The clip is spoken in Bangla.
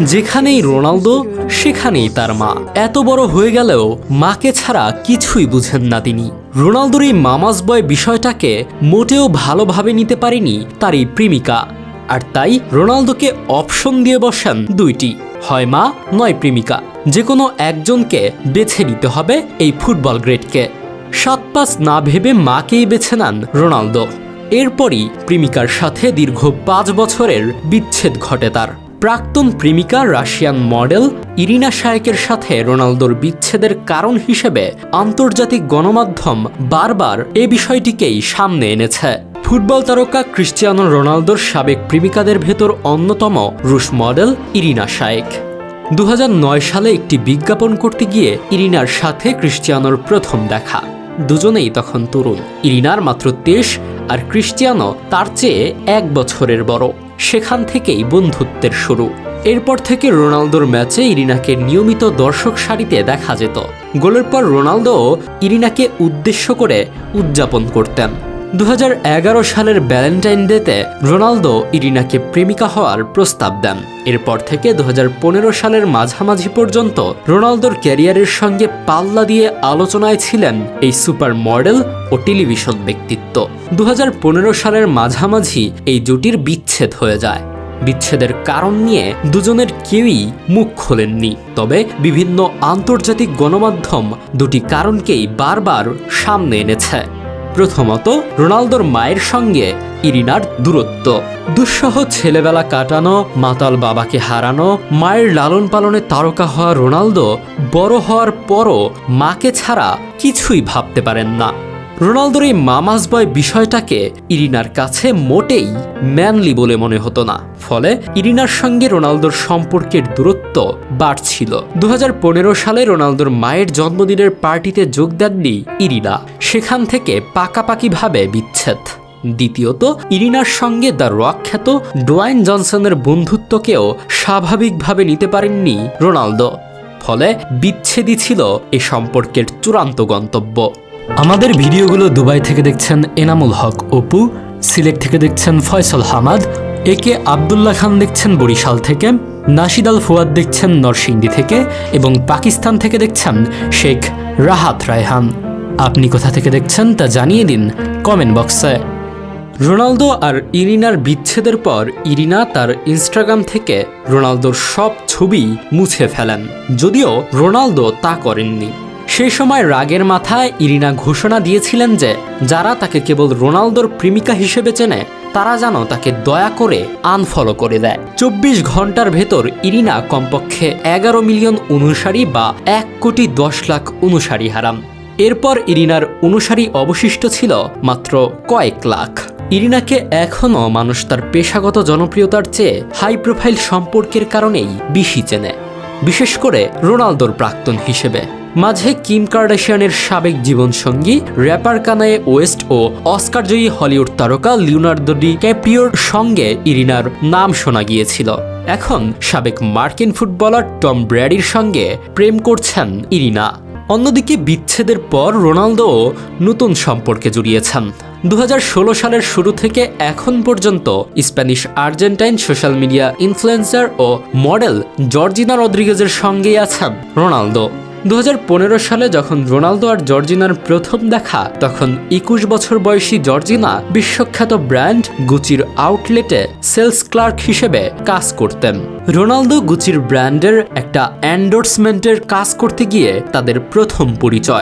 যেখানেই রোনালদো, সেখানেই তার মা। এত বড় হয়ে গেলেও মাকে ছাড়া কিছুই বুঝেন না তিনি। রোনালদোর এই মামাজ বয় বিষয়টাকে মোটেও ভালোভাবে নিতে পারেনি তার এই প্রেমিকা। আর তাই রোনালদোকে অপশন দিয়ে বসেন দুইটি। হয় মা, নয় প্রেমিকা। যে কোনো একজনকে বেছে নিতে হবে এই ফুটবল গ্রেডকে। সাত পাঁচ না ভেবে মাকেই বেছে নেন রোনালদো। এরপরই প্রেমিকার সাথে দীর্ঘ পাঁচ বছরের বিচ্ছেদ ঘটে তার। প্রাক্তন প্রেমিকা রাশিয়ান মডেল ইরিনা শায়েকের সাথে রোনালদোর বিচ্ছেদের কারণ হিসেবে আন্তর্জাতিক গণমাধ্যম বারবার এ বিষয়টিকেই সামনে এনেছে। ফুটবল তারকা ক্রিস্টিয়ানো রোনালদোর সাবেক প্রেমিকাদের ভেতর অন্যতম রুশ মডেল ইরিনা শায়েক। দু হাজার নয় সালে একটি বিজ্ঞাপন করতে গিয়ে ইরিনার সাথে ক্রিস্টিয়ানোর প্রথম দেখা। দুজনেই তখন তরুণ। ইরিনার মাত্র তেইশ আর ক্রিস্টিয়ানো তার চেয়ে এক বছরের বড়। সেখান থেকেই বন্ধুত্বের শুরু। এরপর থেকে রোনালদোর ম্যাচে ইরিনাকে নিয়মিত দর্শক সারিতে দেখা যেত। গোলের পর রোনালদো ইরিনাকে উদ্দেশ্য করে উদযাপন করতেন। দু হাজার এগারো সালের ভ্যালেন্টাইন ডেতে রোনালদো ইরিনাকে প্রেমিকা হওয়ার প্রস্তাব দেন। এরপর থেকে দু হাজার পনেরো সালের মাঝামাঝি পর্যন্ত রোনালদোর ক্যারিয়ারের সঙ্গে পাল্লা দিয়ে আলোচনায় ছিলেন এই সুপার মডেল ও টেলিভিশন ব্যক্তিত্ব। দু হাজার পনেরো সালের মাঝামাঝি এই জুটির বিচ্ছেদ হয়ে যায়। বিচ্ছেদের কারণ নিয়ে দুজনের কেউই মুখ খোলেননি। তবে বিভিন্ন আন্তর্জাতিক গণমাধ্যম দুটি কারণকেই বারবার সামনে এনেছে। প্রথমত, রোনালদোর মায়ের সঙ্গে ইরিনার দূরত্ব। দুঃসহ ছেলেবেলা কাটানো, মাতাল বাবাকে হারানো, মায়ের লালন পালনে তারকা হওয়া রোনালদো বড় হওয়ার পরও মাকে ছাড়া কিছুই ভাবতে পারেন না। রোনালদোর এই মামাজ বয় বিষয়টাকে ইরিনার কাছে মোটেই ম্যানলি বলে মনে হতো না। ফলে ইরিনার সঙ্গে রোনালদোর সম্পর্কের দূরত্ব বাড়ছিল। দু হাজার পনেরো সালে রোনালদোর মায়ের জন্মদিনের পার্টিতে যোগ দেননি ইরিনা। সেখান থেকে পাকাপাকিভাবে বিচ্ছেদ। দ্বিতীয়ত, ইরিনার সঙ্গে দ্য রক খ্যাত ডোয়াইন জনসনের বন্ধুত্বকেও স্বাভাবিকভাবে নিতে পারেননি রোনালদো। ফলে বিচ্ছেদই ছিল এ সম্পর্কের চূড়ান্ত গন্তব্য। আমাদের ভিডিওগুলো দুবাই থেকে দেখছেন এনামুল হক অপু, সিলেট থেকে দেখছেন ফয়সল হামাদ এ কে আবদুল্লাহ খান দেখছেন বরিশাল থেকে নাশিদ আল ফুয়াদ দেখছেন নরসিংদী থেকে এবং পাকিস্তান থেকে দেখছেন শেখ রাহাত রায়হান। আপনি কোথা থেকে দেখছেন তা জানিয়ে দিন কমেন্ট বক্সে। রোনালদো আর ইরিনার বিচ্ছেদের পর ইরিনা তার ইনস্টাগ্রাম থেকে রোনালদোর সব ছবি মুছে ফেলেন, যদিও রোনালদো তা করেননি। সেই সময় রাগের মাথায় ইরিনা ঘোষণা দিয়েছিলেন যে, যারা তাকে কেবল রোনালদোর প্রেমিকা হিসেবে চেনে, তারা যেন তাকে দয়া করে আনফলো করে দেয়। চব্বিশ ঘণ্টার ভেতর ইরিনা কমপক্ষে এগারো মিলিয়ন অনুসারী বা এক কোটি দশ লাখ অনুসারী হারান এরপর ইরিনার অনুসারী অবশিষ্ট ছিল মাত্র কয়েক লাখ। ইরিনাকে এখনও মানুষ তার পেশাগত জনপ্রিয়তার চেয়ে হাই প্রোফাইল সম্পর্কের কারণেই বেশি চেনে, বিশেষ করে রোনালদোর প্রাক্তন হিসেবে। মাঝে কিম কার্ডাশিয়ানের সাবেক জীবনসঙ্গী, র্যাপার কানায়ে ওয়েস্ট ও অস্কারজয়ী হলিউড তারকা লিওনার্দো ডি ক্যাপ্রিওর সঙ্গে ইরিনার নাম শোনা গিয়েছিল। এখন সাবেক মার্কিন ফুটবলার টম ব্র্যাডির সঙ্গে প্রেম করছেন ইরিনা। অন্যদিকে বিচ্ছেদের পর রোনালদো নতুন সম্পর্কে জড়িয়েছেন। দু হাজার ষোলো সালের শুরু থেকে এখন পর্যন্ত Spanish Argentine social media influencer ও মডেল জর্জিনা রদ্রিগেজের সঙ্গেই আছেন রোনালদো। দু হাজার পনেরো সালে যখন রোনালদো আর জর্জিনার প্রথম দেখা, তখন একুশ বছর বয়সী জর্জিনা বিশ্বখ্যাত ব্র্যান্ড গুচির আউটলেটে সেলস ক্লার্ক হিসেবে কাজ করতেন। রোনালদো গুচির ব্র্যান্ডের একটা অ্যান্ডোর্সমেন্টের কাজ করতে গিয়ে তাদের প্রথম পরিচয়।